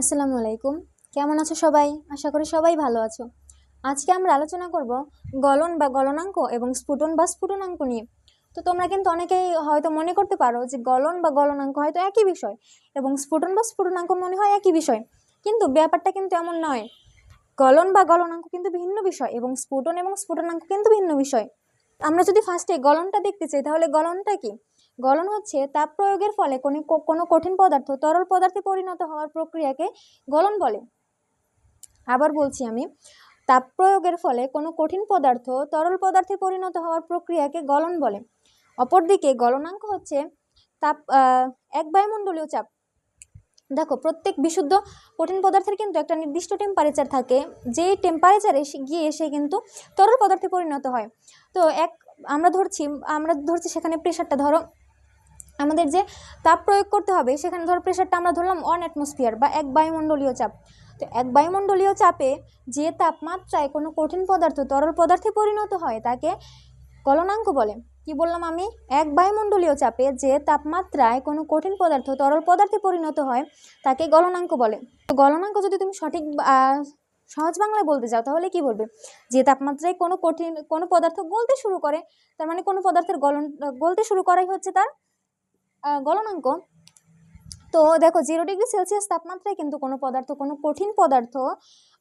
আসসালামু আলাইকুম। কেমন আছো সবাই? আশা করি সবাই ভালো আছো। আজকে আমরা আলোচনা করব গলন বা গলনাঙ্ক এবং স্ফুটন বা স্ফুটনাঙ্ক নিয়ে। তো তোমরা কিন্তু অনেকেই হয়তো মনে করতে পারো যে গলন বা গলনাঙ্ক হয়তো একই বিষয় এবং স্ফুটন বা স্ফুটনাঙ্ক মনে হয় একই বিষয়। কিন্তু ব্যাপারটা কিন্তু এমন নয়। গলন বা গলনাঙ্ক কিন্তু ভিন্ন বিষয় এবং স্ফুটন এবং স্ফুটনাঙ্ক কিন্তু ভিন্ন বিষয়। আমরা যদি ফার্স্টে গলনটা দেখতে চাই, তাহলে গলনটা কি? গলন হচ্ছে তাপ প্রয়োগের ফলে কোনো কোনো কঠিন পদার্থ, তরল পদার্থে পরিণত হওয়ার প্রক্রিয়াকে গলন বলে। আবার বলছি আমি, তাপ প্রয়োগের ফলে কোনো কঠিন পদার্থ, তরল পদার্থে পরিণত হওয়ার প্রক্রিয়াকে গলন বলে। অপরদিকে গলনাঙ্ক হচ্ছে তাপ এক বায়ুমণ্ডলীয় চাপ। দেখো, প্রত্যেক বিশুদ্ধ কঠিন পদার্থের কিন্তু একটা নির্দিষ্ট টেম্পারেচার থাকে। যেই টেম্পারেচারে গিয়ে সে কিন্তু তরল পদার্থে পরিণত হয়। তো এক, আমরা ধরছি আমরা ধরছি সেখানে প্রেশারটা ধরো আমাদের যে তাপ প্রয়োগ করতে হবে, সেখানে ধর প্রেশারটা আমরা ধরলাম অন অ্যাটমসফিয়ার বা এক বায়ুমণ্ডলীয় চাপ। তো এক বায়ুমণ্ডলীয় চাপে যে তাপমাত্রায় কোনো কঠিন পদার্থ, তরল পদার্থে পরিণত হয়, তাকে গলনাঙ্ক বলে। কি বললাম আমি? এক বায়ুমণ্ডলীয় চাপে যে তাপমাত্রায় কোনো কঠিন পদার্থ, তরল পদার্থে পরিণত হয়, তাকে গলনাঙ্ক বলে। তো গলনাঙ্ক যদি তুমি সঠিক সহজ বাংলায় বলতে যাও তাহলে কি বলবে? যে তাপমাত্রায় কোনো কঠিন, কোনো পদার্থ গলতে শুরু করে, তার মানে কোনো পদার্থের গলন, গলতে শুরু করাই হচ্ছে তার গলনাঙ্ক। তো দেখো জিরো ডিগ্রি সেলসিয়াস তাপমাত্রায় কিন্তু কোনো পদার্থ, কোনো কঠিন পদার্থ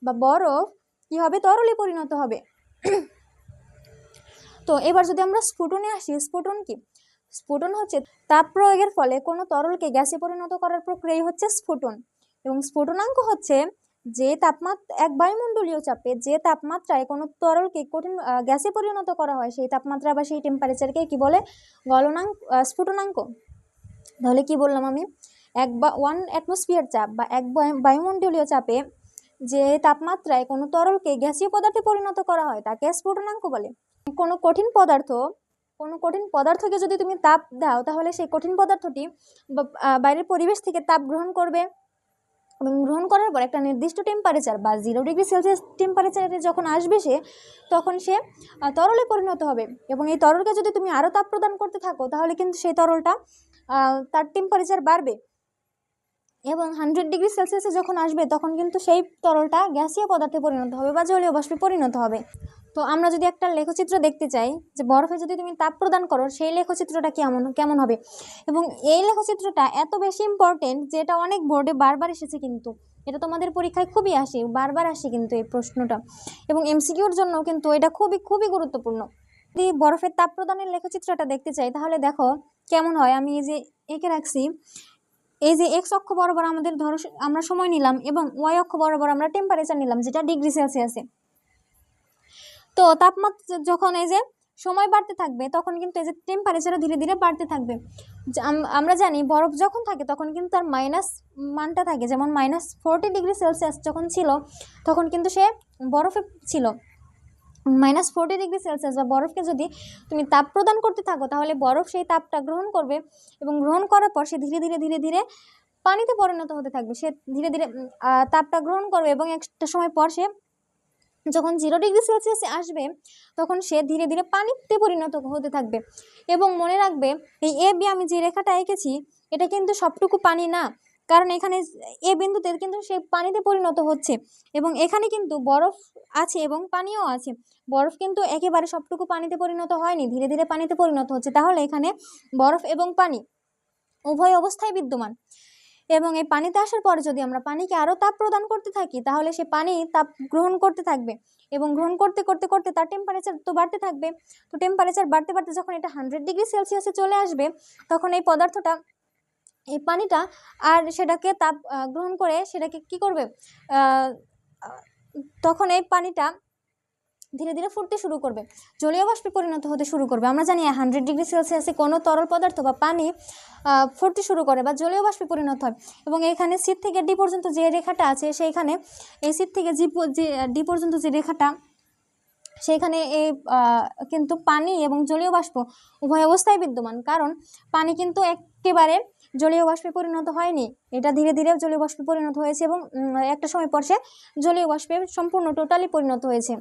বা বরফ কী হবে তরলে পরিণত হবে? তো এবার যদি আমরা স্ফুটনে আসি, স্ফুটন কি? স্ফুটন হচ্ছে তাপ প্রয়োগের ফলে কোনো তরলকে গ্যাসে পরিণত করার প্রক্রিয়াই হচ্ছে স্ফুটন। এবং স্ফুটনাঙ্ক হচ্ছে যে তাপমাত্রা, এক বায়ুমণ্ডলীয় চাপে যে তাপমাত্রায় কোনো তরলকে কঠিন গ্যাসে পরিণত করা হয়, সেই তাপমাত্রা বা সেই টেম্পারেচারকে কি বলে? গলনাঙ্ক স্ফুটনাঙ্ক। তাহলে কি বললাম আমি? এক বা ওয়ান অ্যাটমসফিয়ার চাপ বা এক বায়ুমণ্ডলীয় চাপে যে তাপমাত্রায় কোনো তরলকে গ্যাসীয় পদার্থে পরিণত করা হয়, তাকে স্ফুটনাঙ্ক বলে। কোনো কঠিন পদার্থ, কোনো কঠিন পদার্থকে যদি তুমি তাপ দাও, তাহলে সেই কঠিন পদার্থটি বাইরের পরিবেশ থেকে তাপ গ্রহণ করবে। এবং গ্রহণ করার পর একটা নির্দিষ্ট টেম্পারেচার বা জিরো ডিগ্রি সেলসিয়াস টেম্পারেচারে যখন আসবে সে, তখন সে তরলে পরিণত হবে। এবং এই তরলকে যদি তুমি আরও তাপ প্রদান করতে থাকো, তাহলে কিন্তু সেই তরলটা তার টেম্পারেচার বাড়বে এবং হান্ড্রেড ডিগ্রি সেলসিয়াসে যখন আসবে, তখন কিন্তু সেই তরলটা গ্যাসীয় পদার্থে পরিণত হবে বা জলীয় বাষ্পে পরিণত হবে। তো আমরা যদি একটা লেখচিত্র দেখতে চাই, যে বরফে যদি তুমি তাপ প্রদান করো, সেই লেখচিত্রটা কেমন কেমন হবে? এবং এই লেখচিত্রটা এত বেশি ইম্পর্টেন্ট যে এটা অনেক বোর্ডে বারবার এসেছে কিন্তু। এটা তোমাদের পরীক্ষায় খুবই আসে, বারবার আসে কিন্তু এই প্রশ্নটা। এবং এমসিকিউর জন্য কিন্তু এটা খুবই খুবই গুরুত্বপূর্ণ। যদি বরফের তাপ প্রদানের লেখচিত্রটা দেখতে চাই, তাহলে দেখো কেমন হয়। আমি এই যে এঁকে রাখছি, এই যে এক্স অক্ষ বরাবর আমাদের ধরো আমরা সময় নিলাম এবং ওয়াই অক্ষ বরাবর আমরা টেম্পারেচার নিলাম, যেটা ডিগ্রি সেলসিয়াসে তো তাপমাত্রা যখন এই যে সময় বাড়তে থাকবে, তখন কিন্তু এই যে টেম্পারেচারও ধীরে ধীরে বাড়তে থাকবে। আমরা জানি বরফ যখন থাকে, তখন কিন্তু তার মাইনাস মানটা থাকে। যেমন মাইনাস ফোরটি ডিগ্রি সেলসিয়াস যখন ছিল, তখন কিন্তু সে বরফে ছিল। মাইনাস ফোরটি ডিগ্রি সেলসিয়াস বা বরফকে যদি তুমি তাপ প্রদান করতে থাকো, তাহলে বরফ সেই তাপটা গ্রহণ করবে এবং গ্রহণ করার পর সে ধীরে ধীরে ধীরে ধীরে পানিতে পরিণত হতে থাকবে। সে ধীরে ধীরে তাপটা গ্রহণ করবে এবং একটা সময় পর সে যখন জিরো ডিগ্রি সেলসিয়াসে আসবে, তখন সে ধীরে ধীরে পানিতে পরিণত হতে থাকবে। এবং মনে রাখবে, এই এ বি আমি যে রেখাটা এঁকেছি, এটা কিন্তু সবটুকু পানি না। কারণ এখানে এ বিন্দুতে কিন্তু সে পানিতে পরিণত হচ্ছে এবং এখানে কিন্তু বরফ আছে এবং পানিও আছে। বরফ কিন্তু একেবারে সবটুকু পানিতে পরিণত হয়নি, ধীরে ধীরে পানিতে পরিণত হচ্ছে। তাহলে এখানে বরফ এবং পানি উভয় অবস্থায় বিদ্যমান এবং এই পানিতে আসার পরে যদি আমরা পানিকে আরও তাপ প্রদান করতে থাকি, তাহলে সে পানি তাপ গ্রহণ করতে থাকবে এবং গ্রহণ করতে করতে করতে তার টেম্পারেচার তো বাড়তে থাকবে। তো টেম্পারেচার বাড়তে বাড়তে যখন এটা হান্ড্রেড ডিগ্রি সেলসিয়াসে চলে আসবে, তখন এই পদার্থটা এই পানিটা আর সেটাকে তাপ গ্রহণ করে সেটাকে কি করবে? তখন এই পানিটা ধীরে ধীরে ফুটতে শুরু করবে। জলীয় বাষ্পে পরিণত হতে শুরু করবে। আমরা জানি হান্ড্রেড ডিগ্রি সেলসিয়াসে কোনো তরল পদার্থ বা পানি ফুটতে শুরু করে বা জলীয় বাষ্পে পরিণত হয়। এবং এখানে সিট থেকে ডি পর্যন্ত যে রেখাটা আছে সেইখানে, এই সিট থেকে জি ডি পর্যন্ত যে রেখাটা সেখানে এই কিন্তু পানি এবং জলীয় বাষ্প উভয় অবস্থায় বিদ্যমান। কারণ পানি কিন্তু একেবারে জলীয় বাষ্পে পরিণত হয়নি। এটা ধীরে ধীরে জলীয় বাষ্পে পরিণত হয়েছে এবং একটা সময় পর সে জলীয় বাষ্পে সম্পূর্ণ টোটালি পরিণত হয়েছে।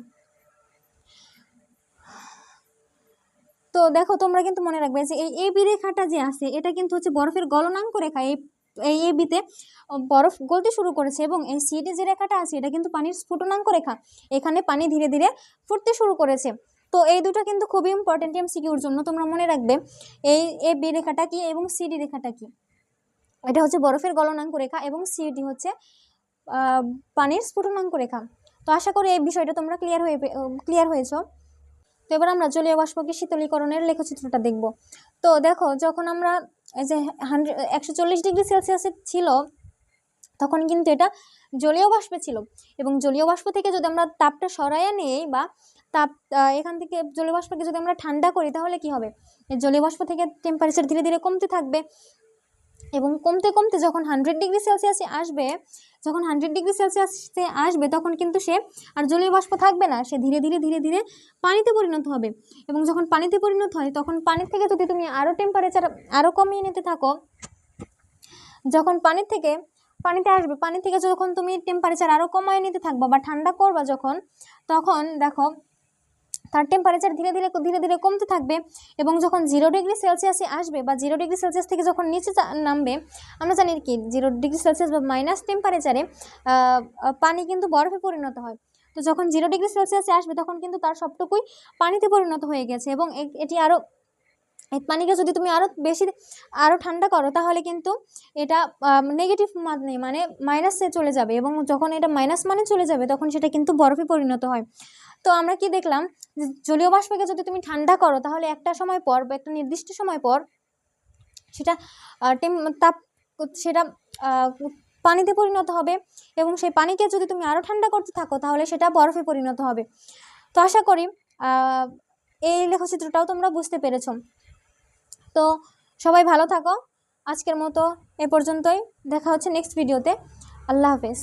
তো দেখো, তোমরা কিন্তু মনে রাখবে যে এই এই বি রেখাটা যে আছে, এটা কিন্তু হচ্ছে বরফের গলনাঙ্ক রেখা। এই এই এ বিতে বরফ গলতে শুরু করেছে এবং এই সিডে যে রেখাটা আছে, এটা কিন্তু পানির স্ফুটনাঙ্ক রেখা। এখানে পানি ধীরে ধীরে ফুটতে শুরু করেছে। তো এই দুটো কিন্তু খুবই ইম্পর্টেন্ট এমসিকিউর জন্য। তোমরা মনে রাখবে, এই এ বি রেখাটা কি এবং সিডি রেখাটা কি? এটা হচ্ছে বরফের গলনাঙ্ক রেখা এবং সিডি হচ্ছে পানির স্ফুটনাঙ্ক রেখা। তো আশা করি এই বিষয়টা তোমরা ক্লিয়ার হয়ে ক্লিয়ার হয়েছো। তো এবার আমরা জলীয় বাষ্পকে শীতলীকরণের লেখচিত্রটা দেখব। তো দেখো, যখন আমরা এই যে হান্ড্রেড একশো চল্লিশ ডিগ্রি সেলসিয়াসে ছিল, তখন কিন্তু এটা জলীয় বাষ্পে ছিল। এবং জলীয় বাষ্প থেকে যদি আমরা তাপটা সরাইয়া নিই বা তাপ এখান থেকে জলীয় বাষ্পকে যদি আমরা ঠান্ডা করি, তাহলে কি হবে? এই জলীয় বাষ্প থেকে টেম্পারেচার ধীরে ধীরে কমতে থাকবে এবং কমতে কমতে যখন হান্ড্রেড ডিগ্রি সেলসিয়াসে আসবে, যখন হান্ড্রেড ডিগ্রি সেলসিয়াসে আসবে, তখন কিন্তু সে আর জলীয় বাষ্প থাকবে না। সে ধীরে ধীরে ধীরে ধীরে পানিতে পরিণত হবে এবং যখন পানিতে পরিণত হয়, তখন পানির থেকে যদি তুমি আরও টেম্পারেচার আরও কমিয়ে নিতে থাকো, যখন পানির থেকে, পানিতে আসবে পানি থেকে যখন তুমি টেম্পারেচার আরও কমায় নিতে থাকবা বা ঠান্ডা করবা যখন, তখন দেখো তার টেম্পারেচার ধীরে ধীরে ধীরে ধীরে কমতে থাকবে এবং যখন জিরো ডিগ্রি সেলসিয়াসে আসবে বা জিরো ডিগ্রি সেলসিয়াস থেকে যখন নিচে নামবে, আমরা জানি কি জিরো ডিগ্রি সেলসিয়াস বা মাইনাস টেম্পারেচারে পানি কিন্তু বরফে পরিণত হয়। তো যখন জিরো ডিগ্রি সেলসিয়াসে আসবে, তখন কিন্তু তার সবটুকুই পানিতে পরিণত হয়ে গেছে এবং এটি আরও এই পানিকে যদি তুমি আরও বেশি আরও ঠান্ডা করো, তাহলে কিন্তু এটা নেগেটিভ মানে মানে মাইনাসে চলে যাবে এবং যখন এটা মাইনাস মানে চলে যাবে, তখন সেটা কিন্তু বরফে পরিণত হয়। তো আমরা কি দেখলাম? জলীয় বাষ্পকে যদি তুমি ঠান্ডা করো, তাহলে একটা সময় পর বা একটা নির্দিষ্ট সময় পর সেটা টেম, তাপ সেটা পানিতে পরিণত হবে এবং সেই পানিকে যদি তুমি আরও ঠান্ডা করতে থাকো, তাহলে সেটা বরফে পরিণত হবে। তো আশা করি এই লেখচিত্রটাও তোমরা বুঝতে পেরেছ। তো সবাই ভালো থাকো। আজকের মতো এ পর্যন্তই। দেখা হচ্ছে নেক্সট ভিডিওতে আল্লাহ হাফেজ।